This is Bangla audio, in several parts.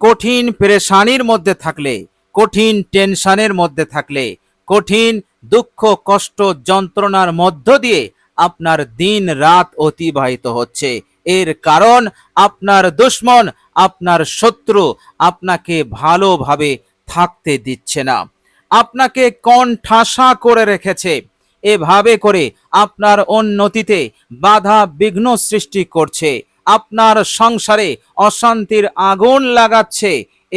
কঠিন পেরেশানির মধ্যে থাকলে, কঠিন টেনশনের মধ্যে থাকলে, কঠিন দুঃখ, কষ্ট, যন্ত্রণার মধ্য দিয়ে আপনার দিন রাত অতিবাহিত হচ্ছে। এর কারণ, আপনার দুশ্মন, আপনার শত্রু আপনাকে ভালোভাবে থাকতে দিচ্ছে না। আপনাকে কণ্ঠাসা করে রেখেছে। এভাবে করে আপনার উন্নতিতে বাধা বিঘ্ন সৃষ্টি করছে। আপনার সংসারে অশান্তির আগুন লাগাচ্ছে।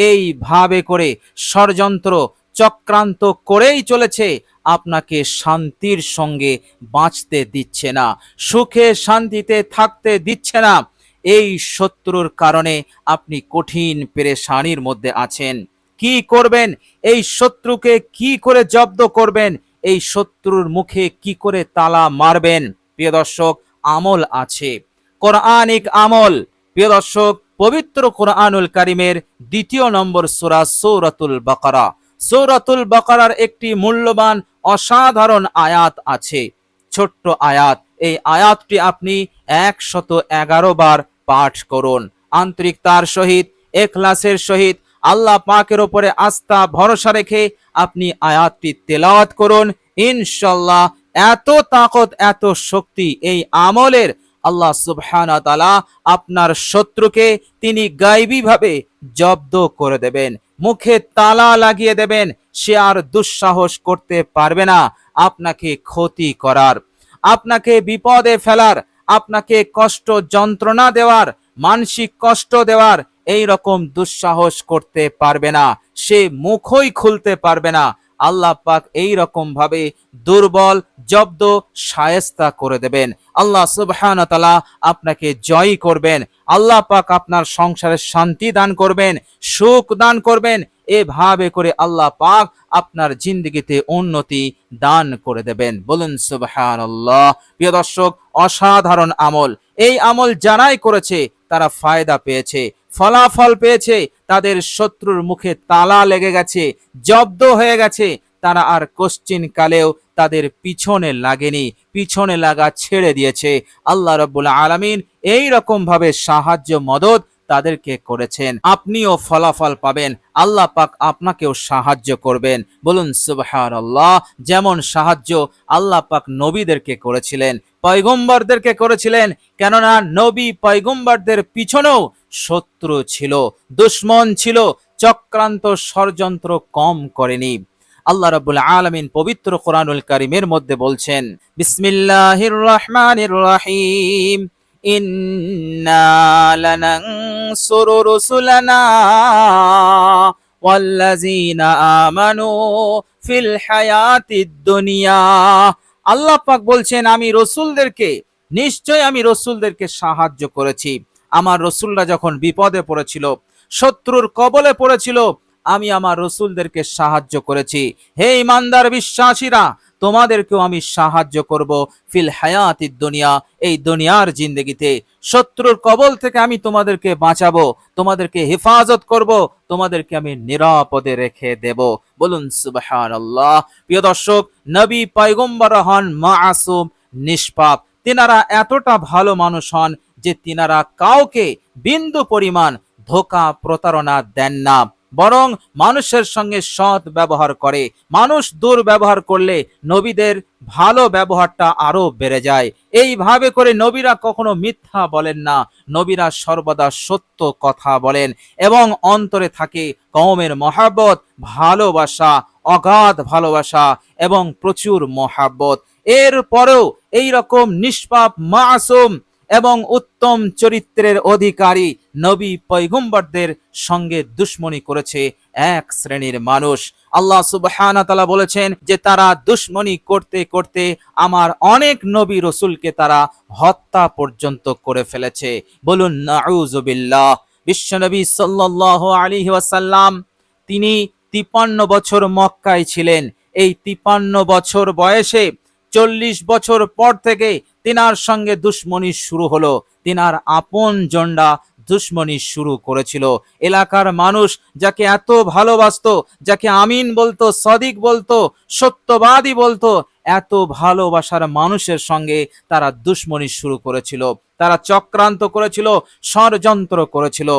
এইভাবে করে ষড়যন্ত্র চক্রান্ত করেই চলেছে। আপনাকে শান্তির সঙ্গে বাঁচতে দিচ্ছে না, সুখে শান্তিতে থাকতে দিচ্ছে না। এই শত্রুর কারণে আপনি কঠিন পেরেশানির মধ্যে আছেন। কি করবেন? এই শত্রুকে কি করে জব্দ করবেন? এই শত্রুর মুখে কি করে তালা মারবেন? প্রিয় দর্শক, আমল আছে। কোরআনিক আমল। প্রিয় দর্শক, পবিত্র কোরআনুল কারিমের দ্বিতীয় নম্বর সূরা সৌরাতুল বাকারা। সৌরাতুল বাকারার একটি মূল্যবান, অসাধারণ আয়াত আছে। ছোট্ট আয়াত। এই আয়াতটি আপনি একশত এগারো বার পাঠ করুন। আন্তরিকতার সহিত, এখলাসের সহিত, আল্লাহ পাকের ওপরে আস্থা, ভরসা রেখে আপনি আয়াতটি তেলাওয়াত করুন। ইনশাল্লাহ এত তাকত, এত শক্তি এই আমলের আল্লাহ সুবহানা তালা আপনার শত্রুকে তিনি গাইবীভাবে জব্দ করে দেবেন, মুখে তালা লাগিয়ে দেবেন, সে আর দুঃসাহস করতে পারবে না, আপনাকে ক্ষতি করার, আপনাকে বিপদে ফেলার, আপনাকে কষ্ট যন্ত্রণা দেওয়ার, মানসিক কষ্ট দেওয়ার এই রকম দুঃসাহস করতে পারবে না, সে মুখই খুলতে পারবে না আল্লাহ পাক এই রকম ভাবে দুর্বল, জব্দ সায়স্তা করে দেবেন। আল্লাহ সুবহান তালা আপনাকে জয়ী করবেন। আল্লাহ পাক আপনার সংসারে শান্তি দান করবেন, সুখ দান করবেন। এভাবে করে আল্লাহ পাক আপনার জিন্দগিতে উন্নতি দান করে দেবেন। বলুন সুবহান প্রিয় দর্শক, অসাধারণ আমল। এই আমল যারাই করেছে, তারা ফায়দা পেয়েছে। ফলাফল পেয়েছে, তাদের শত্রুর মুখে তালা লেগে গেছে, জব্দ হয়ে গেছে। তারা আর কোশ্চিন কালেও তাদের পিছনে লাগেনি, পিছনে লাগা ছেড়ে দিয়েছে। আল্লাহ রব্বুল আলামিন এই ভাবে সাহায্য মদত তাদেরকে করেছেন। আপনিও ফলাফল পাবেন, আল্লাহ পাক আপনাকেও সাহায্য করবেন। বলুন সুবহান আল্লাহ যেমন সাহায্য আল্লাহ পাক নবীদেরকে করেছিলেন পয়গম্বরদেরকে করেছিলেন। কেননা নবী পয়গম্বরদের পিছনেও শত্রু ছিল, দুশ্মন ছিল, চক্রান্ত ষড়যন্ত্র কম করেনি। আল্লাহ রাব্বুল আলামিন পবিত্র কোরআনুল কারীমের মধ্যে বলছেন, বিসমিল্লাহির রহমানির রহিম ওয়াল্লাযীনা আমানু ফিল হায়াতিদ দুনিয়া আল্লাহ পাক বলছেন, আমি রসুলদেরকে নিশ্চয় আমি রসুলদেরকে সাহায্য করেছি। আমার রসুলরা যখন বিপদে পড়েছিল, শত্রুর কবলে পড়েছিল, আমি আমার রসুলদেরকে সাহায্য করেছি। হে ইমানদার বিশ্বাসীরা তোমাদেরকেও আমি সাহায্য করব ফিল হায়াতি দুনিয়া, এই দুনিয়ার জিন্দগিতে। শত্রুর কবল থেকে আমি তোমাদেরকে বাঁচাবো, তোমাদেরকে হেফাজত করব, তোমাদেরকে আমি নিরাপদে রেখে দেব। বলুন সুবহান আল্লাহ প্রিয় দর্শক, নবী পয়গম্বর হন মাসুম, নিষ্পাপ। তিনারা এতটা ভালো মানুষ হন যে তিনারা কাউকে বিন্দু পরিমাণ ধোকা, প্রতারণা দেন না। বরং মানুষের সঙ্গে সৎ ব্যবহার করে। মানুষ দুর্ব্যবহার করলে নবীদের ভালো ব্যবহারটা আরও বেড়ে যায়। এইভাবে করে নবীরা কখনো মিথ্যা বলেন না। নবীরা সর্বদা সত্য কথা বলেন এবং অন্তরে থাকে কওমের মহাব্বত, ভালোবাসা, অগাধ ভালোবাসা এবং প্রচুর মহাব্বত। এর পরেও এই রকম নিষ্পাপ, মাসুম এবং উত্তম চরিত্রের অধিকারী নবী পৈগম্বরদের সঙ্গে দুশ্মনী করেছে এক শ্রেণির মানুষ। আল্লাহ সুবহানা তালা বলেছেন যে তারা দুশ্মনী করতে করতে আমার অনেক নবী রসুলকে তারা হত্যা পর্যন্ত করে ফেলেছে। বলুন নাউজুবিল্লাহ বিশ্বনবী সাল্লাল্লাহু আলী ওয়াসাল্লাম, তিনি তিপান্ন বছর মক্কায় ছিলেন। এই তিপান্ন বছর বয়সে চল্লিশ বছর পর থেকে তিনার সঙ্গে দুশ্মনী শুরু হলো। তিনার আপন জন্ডা দুশ্মনী শুরু করেছিল। এলাকার মানুষ যাকে এত ভালোবাসত, যাকে আমিন বলতো, সদিক বলতো, সত্যবাদী বলতো, এত ভালোবাসার মানুষের সঙ্গে তারা দুশ্মনী শুরু করেছিল। তারা চক্রান্ত করেছিল, ষড়যন্ত্র করেছিল।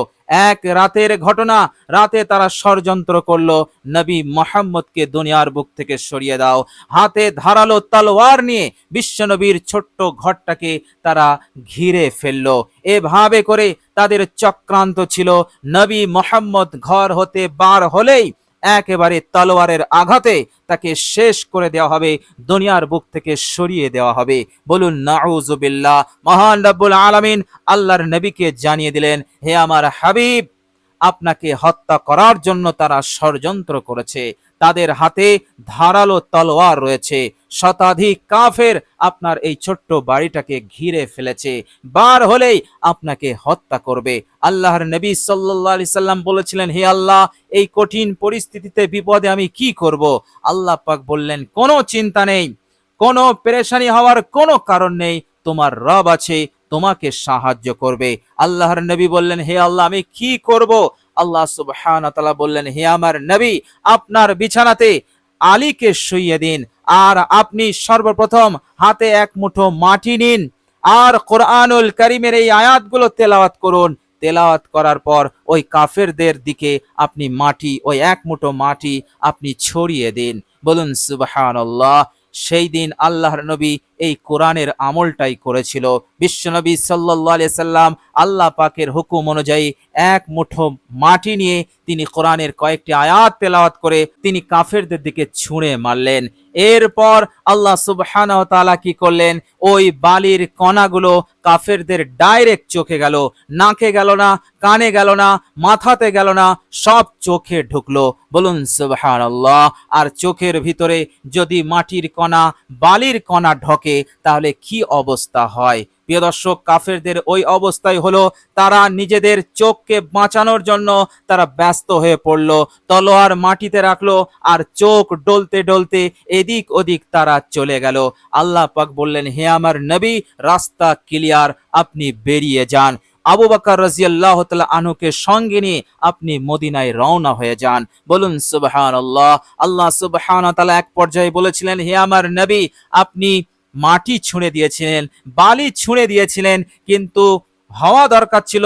এক রাতের ঘটনা, রাতে তারা ষড়যন্ত্র করল। নবী মোহাম্মদকে দুনিয়ার বুক থেকে সরিয়ে দাও। হাতে ধারালো তলোয়ার নিয়ে বিশ্বনবীর ছোট্ট ঘরটাকে তারা ঘিরে ফেলল। এভাবে করে তাদের চক্রান্ত ছিল। নবী মোহাম্মদ ঘর হতে বার হলেই একেবারে তলোয়ারের আঘাতে তাকে শেষ করে দেওয়া হবে, দুনিয়ার বুক থেকে সরিয়ে দেওয়া হবে। বলুন নাউজুবিল্লাহ মহান রব্বুল আলামিন আল্লাহর নবীকে জানিয়ে দিলেন, হে আমার হাবিব আপনাকে হত্যা করার জন্য তারা ষড়যন্ত্র করেছে। তাদের হাতে ধারালো তলোয়ার রয়েছে। শতাধিক কাফের আপনার এই ছোট্ট বাড়িটাকে ঘিরে ফেলেছে। বার হলেই আপনাকে হত্যা করবে। আল্লাহর নবী আলাইহি সাল্লাম বলেছিলেন, হে আল্লাহ, এই কঠিন পরিস্থিতিতে বিপদে আমি কি করব? আল্লাহ পাক বললেন, কোনো চিন্তা নেই। কোনো পেরেশানি হওয়ার কোনো কারণ নেই। তোমার রব আছে তোমাকে সাহায্য করবে। আল্লাহর নবী বললেন, হে আল্লাহ, আমি কি করব? আল্লাহ সুবহানাহু ওয়া তাআলা বললেন, হে আমার নবী, আপনার বিছানাতে আলীকে শুইয়ে দিন, আর আপনি সর্বপ্রথম হাতে এক মুঠো মাটি নিন, আর কোরআনুল করিমের এই আয়াতগুলো তেলাওয়াত করুন। তেলাওয়াত করার পর ওই কাফেরদের দিকে আপনি মাটি, ওই এক মুঠো মাটি আপনি ছড়িয়ে দিন। বলুন, সুবহানাল্লাহ। সেই দিন আল্লাহর নবী এই কোরআনের আমলটাই করেছিল। বিশ্বনবী আলাইহি সাল্লাম আল্লাহ পাকের হুকুম অনুযায়ী এক মুঠো মাটি নিয়ে তিনি কোরআনের কয়েকটি আয়াত তেলাওয়াত করে তিনি কাফেরদের দিকে ছুঁড়ে মারলেন। এরপর আল্লাহ সুবহানাহু ওয়া কি করলেন? ওই বালির কণাগুলো কাফেরদের ডাইরেক্ট চোখে গেল। নাকে গেল না, কানে গেল না, মাথাতে গেল না, সব চোখে ঢুকলো। বলুন সুবহানাল্লাহ। আর চোখের ভিতরে যদি মাটির কণা, বালির কণা ঢোকে তাহলে কি অবস্থা হয়? প্রিয় দর্শক, কাফেরদের ওই অবস্থায় হলো, তারা নিজেদের চোখকে বাঁচানোর জন্য তারা ব্যস্ত হয়ে পড়ল, তলোয়ার মাটিতে রাখল, আর চোখ ডলতে ডলতে এদিক ওদিক তারা চলে গেল। আল্লাহ পাক বললেন, হে আমার নবী, রাস্তা ক্লিয়ার আপনি বেরিয়ে যান। আবু বাকর রাজিয়াল্লাহ তাআলা আনুকে সঙ্গে নিয়ে আপনি মদিনায় রওনা হয়ে যান। বলুন, সুবহানাল্লাহ। আল্লাহ সুবহানাহু ওয়া তাআলা এক পর্যায়ে বলেছিলেন, হে আমার নবী, আপনি মাটি ছুঁড়ে দিয়েছিলেন বালি ছুঁড়ে দিয়েছিলেন কিন্তু হওয়া দরকার ছিল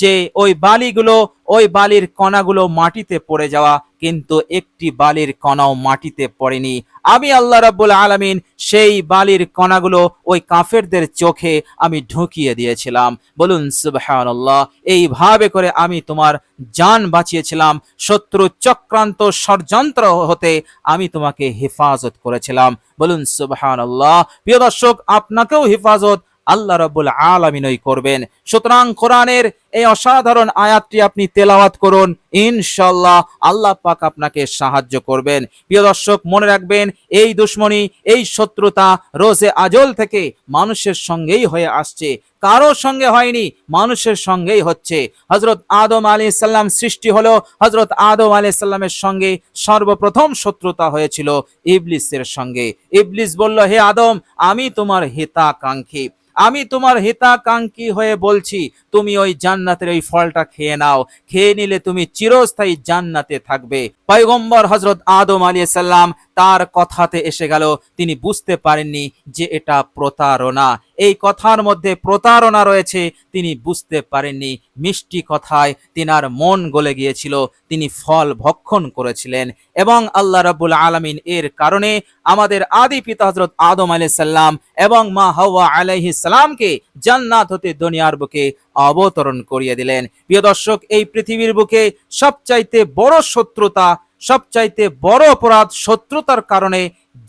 যে ওই বালিগুলো, ওই বালির কণাগুলো মাটিতে পড়ে যাওয়া, কিন্তু একটি বালির কণাও মাটিতে পড়েনি। আমি আল্লাহ রাব্বুল আলামিন সেই বালির কণাগুলো ওই কাফেরদের চোখে আমি ঢুকিয়ে দিয়েছিলাম। বলুন, সুবহানাল্লাহ, এইভাবে করে আমি তোমার যান বাঁচিয়েছিলাম, শত্রু চক্রান্ত ষড়যন্ত্র হতে আমি তোমাকে হেফাজত করেছিলাম। বলুন, সুবহানাল্লাহ, প্রিয় দর্শক, আপনাকেও হেফাজত আল্লাহ রাব্বুল আলামিনই করবেন। সুতরাং কোরআনের এই অসাধারণ আয়াতটি আপনি তেলাওয়াত করুন ইনশাল্লাহ আল্লাহ পাক আপনাকে সাহায্য করবেন। প্রিয় দর্শক, মনে রাখবেন, এই দুশ্মনী, এই শত্রুতা রোজে আজল থেকে মানুষের সঙ্গেই হয়ে আসছে। কারও সঙ্গে হয়নি, মানুষের সঙ্গেই হচ্ছে। হজরত আদম আলী সাল্লাম সৃষ্টি হলো হজরত আদম আলী সাল্লামের সঙ্গে সর্বপ্রথম শত্রুতা হয়েছিল ইবলিসের সঙ্গে। ইবলিস বলল, হে আদম, আমি তোমার হিতাকাঙ্ক্ষী। আমি তোমার হিতাকাঙ্ক্ষী হয়ে বলছি, তুমি ওই জান্নাতের ওই ফলটা খেয়ে নাও। খেয়ে নিলে তুমি চিরস্থায়ী জান্নাতে থাকবে। পয়গম্বর হজরত আদম আলী সাল্লাম তার কথাতে এসে গেল। তিনি বুঝতে পারেননি যে এটা প্রতারণা। এই কথার মধ্যে প্রতারণা রয়েছে, তিনি বুঝতে পারেননি। মিষ্টি কথায় তিনার মন গলে গিয়েছিল, তিনি ফল ভক্ষণ করেছিলেন এবং আল্লাহ রাব্বুল আলামিন এর কারণে আমাদের আদি পিতা হজরত আদম আলাইহিস সালাম এবং মা হাওয়া আলাইহিস সালামকে জান্নাত হতে দুনিয়ার বুকে অবতরণ করিয়ে দিলেন। প্রিয় দর্শক, এই পৃথিবীর বুকে সবচাইতে বড় শত্রুতা সবচাইতে বড় অপরাধ শত্রুতার কারণে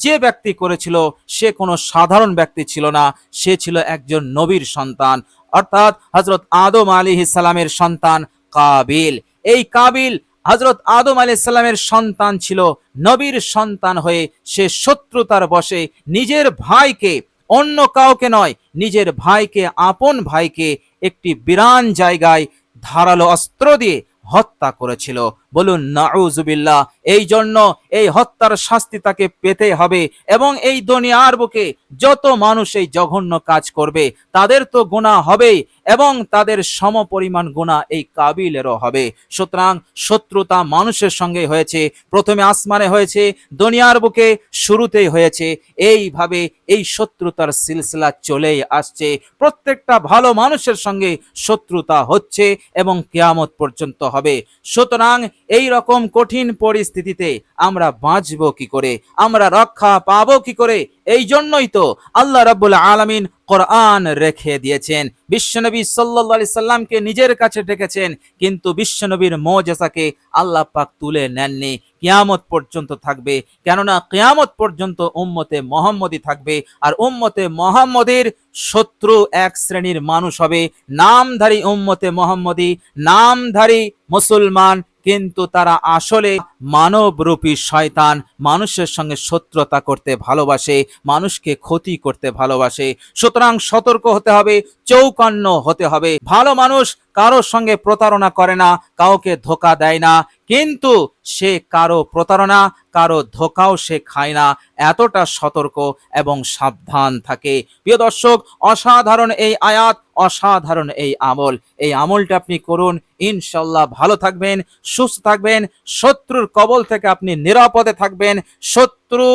যে ব্যক্তি করেছিল, সে কোনো সাধারণ ব্যক্তি ছিল না, সে ছিল একজন নবীর সন্তান। অর্থাৎ হজরত আদম আলী সালামের সন্তান কাবিল। এই কাবিল হজরত আদম আলী সাল্লামের সন্তান ছিল, নবীর সন্তান হয়ে সে শত্রুতার বসে নিজের ভাইকে, অন্য কাউকে নয়, নিজের ভাইকে, আপন ভাইকে একটি বিরান জায়গায় ধারালো অস্ত্র দিয়ে হত্যা করেছিল। বলুন নাউজুবিল্লাহ এই জন্য এই হত্যার শাস্তি তাকে পেতে হবে এবং এই দুনিয়ার বুকে যত মানুষ এই জঘন্য কাজ করবে, তাদের তো গুণা হবেই এবং তাদের সমপরিমাণ গুণা এই কাবিলেরও হবে। সুতরাং শত্রুতা মানুষের সঙ্গে হয়েছে, প্রথমে আসমানে হয়েছে, দুনিয়ার বুকে শুরুতেই হয়েছে। এইভাবে এই শত্রুতার সিলসিলা চলেই আসছে। প্রত্যেকটা ভালো মানুষের সঙ্গে শত্রুতা হচ্ছে এবং কেয়ামত পর্যন্ত হবে। সুতরাং এই রকম কঠিন পরিস্থিতিতে আমরা বাঁচব কি করে? আমরা রক্ষা পাবো কি করে? এই জন্যই তো আল্লাহ রাব্বুল আলামিন কোরআন রেখে দিয়েছেন। বিশ্বনবী আলাইহি সাল্লামকে নিজের কাছে ডেকেছেন, কিন্তু বিশ্বনবীর মোজেসাকে আল্লাহ পাক তুলে নেননি। কিয়ামত পর্যন্ত থাকবে, কেননা কিয়ামত পর্যন্ত উম্মতে মোহাম্মদী থাকবে, আর উম্মতে মোহাম্মদের শত্রু এক শ্রেণির মানুষ হবে। নামধারী উম্মতে মোহাম্মদী নামধারী মুসলমান কিন্তু তারা আসলে মানবরূপী শয়তান, মানুষের সঙ্গে শত্রুতা করতে ভালোবাসে, মানুষকে ক্ষতি করতে ভালোবাসে। সুতরাং সতর্ক হতে হবে চৌকান্ন হতে হবে। ভালো মানুষ কারোর সঙ্গে প্রতারণা করে না, কাউকে ধোকা দেয় না। কিন্তু সে কারও প্রতারণা, কারও ধোকাও সে খায় না। এতটা সতর্ক এবং সাবধান থাকে। প্রিয় দর্শক, অসাধারণ এই আয়াত, অসাধারণ এই আমল। এই আমলটা আপনি করুন, ইনশাল্লাহ ভালো থাকবেন, সুস্থ থাকবেন, শত্রুর কবল থেকে আপনি নিরাপদে থাকবেন, শত্রু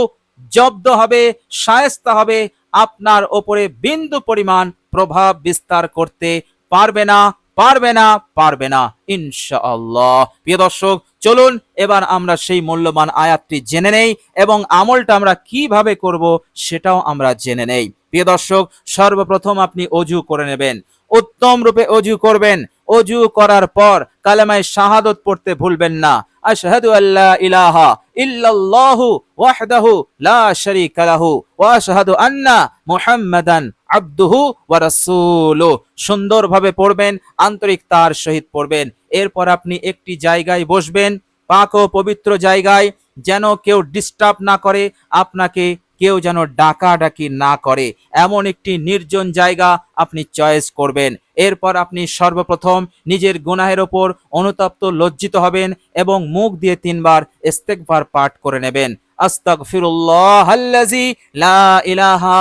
জব্দ হবে, সায়স্তা হবে, আপনার ওপরে বিন্দু পরিমাণ প্রভাব বিস্তার করতে পারবে না পারবে না পারবে না, ইনশাআল্লাহ। প্রিয় দর্শক, চলুন এবার আমরা সেই মূল্যবান আয়াতটি জেনে নেই এবং আমলটা আমরা কীভাবে করব সেটাও আমরা জেনে নেই। প্রিয় দর্শক, সর্বপ্রথম আপনি অজু করে নেবেন। উত্তম রূপে অজু করবেন। অজু করার পর কালেমায় শাহাদত পড়তে ভুলবেন না। আশহাদু আল্লা ইলাহা ইল্লাল্লাহু ওয়াহদাহু লা শারীকা লাহু ওয়া আশহাদু আন্না মুহাম্মাদান আবদুহু ওয়া রাসূলুহু সুন্দরভাবে পড়বেন আন্তরিকতার সহিত পড়বেন। এরপর আপনি একটি জায়গায় বসবেন, পাক ও পবিত্র জায়গায় যেন কেউ ডিস্টার্ব না করে, আপনাকে কেউ যেন ডাকাডাকি না করে। এমন একটি নির্জন জায়গা আপনি চয়েস করবেন। এরপর আপনি সর্বপ্রথম নিজের গুনাহের ওপর অনুতপ্ত, লজ্জিত হবেন এবং মুখ দিয়ে তিনবার ইস্তেকবার পাঠ করে নেবেন। লা ইলাহা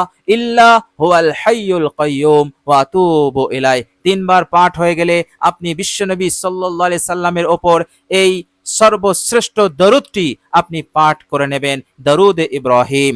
তিনবার পাঠ হয়ে গেলে আপনি বিশ্বনবী সাল্লাল্লাহু আলাইহি সাল্লামের ওপর এই সর্বশ্রেষ্ঠ দরুদটি আপনি পাঠ করে নেবেন। দরুদ ইব্রাহিম।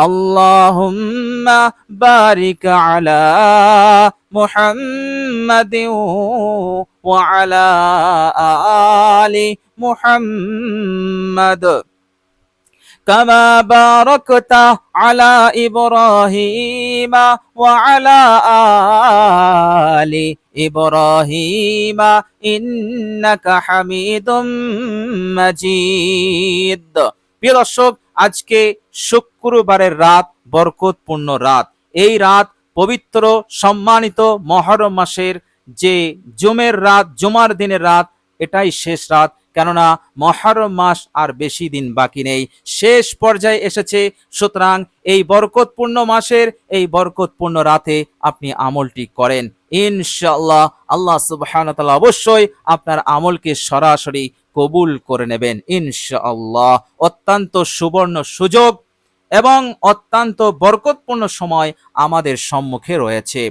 اللهم بارك على محمد وعلى آل محمد كما باركت على إبراهيم وعلى آل إبراهيم إنك حميد مجيد প্রিয় দর্শক আজকে শুক্রবারের রাত, বরকতপূর্ণ রাত। এই রাত পবিত্র, সম্মানিত মহরম মাসের যে জুমের রাত, জুমার দিনের রাত, এটাই শেষ রাত। কেননা মহরম মাস আর বেশি দিন বাকি নেই। শেষ পর্যায়ে এসেছে। সুতরাং এই বরকতপূর্ণ মাসের এই বরকতপূর্ণ রাতে আপনি আমলটি করেন। ইনশাআল্লাহ, আল্লাহ তাআলা অবশ্যই আপনার আমলকে সরাসরি কবুল করে নেবেন, ইনশাআল্লাহ। অত্যন্ত সুবর্ণ সুযোগ এবং অত্যন্ত বরকতপূর্ণ সময় আমাদের সম্মুখে রয়েছে।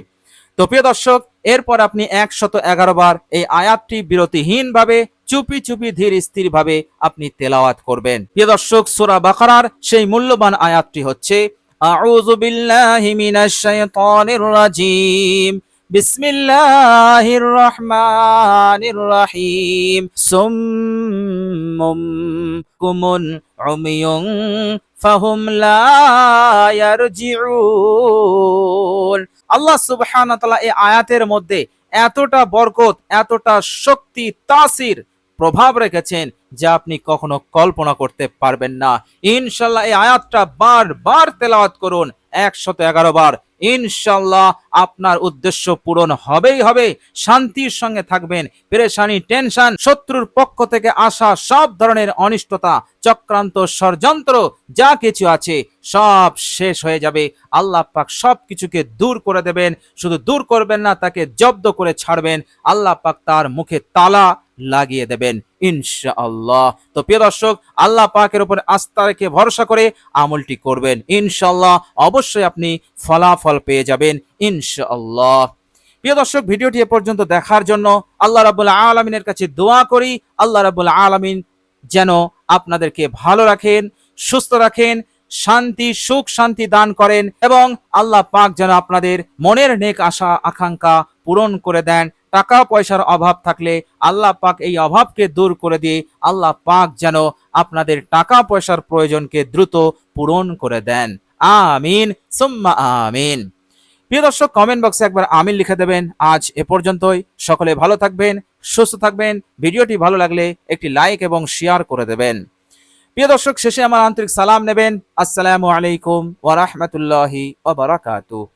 তো প্রিয় দর্শক, এরপর আপনি একশত এগারো বার এই আয়াতটি বিরতিহীন ভাবে চুপি চুপি, ধীর স্থির ভাবে আপনি তেলাওয়াত করবেন। প্রিয় দর্শক, সূরা বাকারার সেই মূল্যবান আয়াতটি হচ্ছে, আউযু বিসমিল্লাহির রহমানির রহিম সুম্মুম কুমুন উমিয়ুন ফাহুম লা ইয়ারজিউন। আল্লাহ সুবহানাহু তাআলা এই আয়াতের মধ্যে এতটা বরকত, এতটা শক্তি, তাসির প্রভাব রেখেছেন যা আপনি কখনো কল্পনা করতে পারবেন না। ইনশাল্লাহ এই আয়াতটা বারবার তেলাওয়াত করুন। একশত এগারো বার। ইনশাল্লাহ আপনার উদ্দেশ্য পূরণ হবেই হবে। শান্তির সঙ্গে থাকবেন। পেরেশানি, টেনশন, শত্রুর পক্ষ থেকে আসা সব ধরনের অনিষ্টতা, চক্রান্ত, ষড়যন্ত্র, যা কিছু আছে, সব শেষ হয়ে যাবে। আল্লাহ পাক সব কিছুকে দূর করে দেবেন। শুধু দূর করবেন না, তাকে জব্দ করে ছাড়বেন। আল্লাহ পাক তার মুখে তালা লাগিয়ে দেবেন, ইনশাআল্লাহ। তো প্রিয় দর্শক, আল্লাহ পাকের উপর আস্থা রেখে ভরসা করে আমলটি করবেন, ইনশাআল্লাহ। অবশ্যই আপনি ফলাফল পেয়ে যাবেন, ইনশাআল্লাহ। প্রিয় দর্শক, ভিডিওটি এ পর্যন্ত দেখার জন্য আল্লাহ রাবুল আলমিনের কাছে দোয়া করি। আল্লাহ রাবুল আলমিন যেন আপনাদেরকে ভালো রাখেন, সুস্থ রাখেন, শান্তি, সুখ শান্তি দান করেন এবং আল্লাহ পাক যেন আপনাদের মনের নেক আশা, আকাঙ্ক্ষা পূরণ করে দেন। টাকা পয়সার অভাব থাকলে আল্লাহ পাক এই অভাবকে দূর করে দিয়ে আল্লাহ পাক যেন আপনাদের টাকা পয়সার প্রয়োজনকে দ্রুত পূরণ করে দেন। আমিন, সুম্মা আমিন। প্রিয় দর্শক কমেন্ট বক্সে একবার আমিন লিখে দেবেন। আজ এ পর্যন্তই। সকলে ভালো থাকবেন, সুস্থ থাকবেন। ভিডিওটি ভালো লাগলে একটি লাইক এবং শেয়ার করে দেবেন। প্রিয় দর্শক, শেষে আমার আন্তরিক সালাম নেবেন। আসসালামু আলাইকুম ওয়া বারাকাতুহু।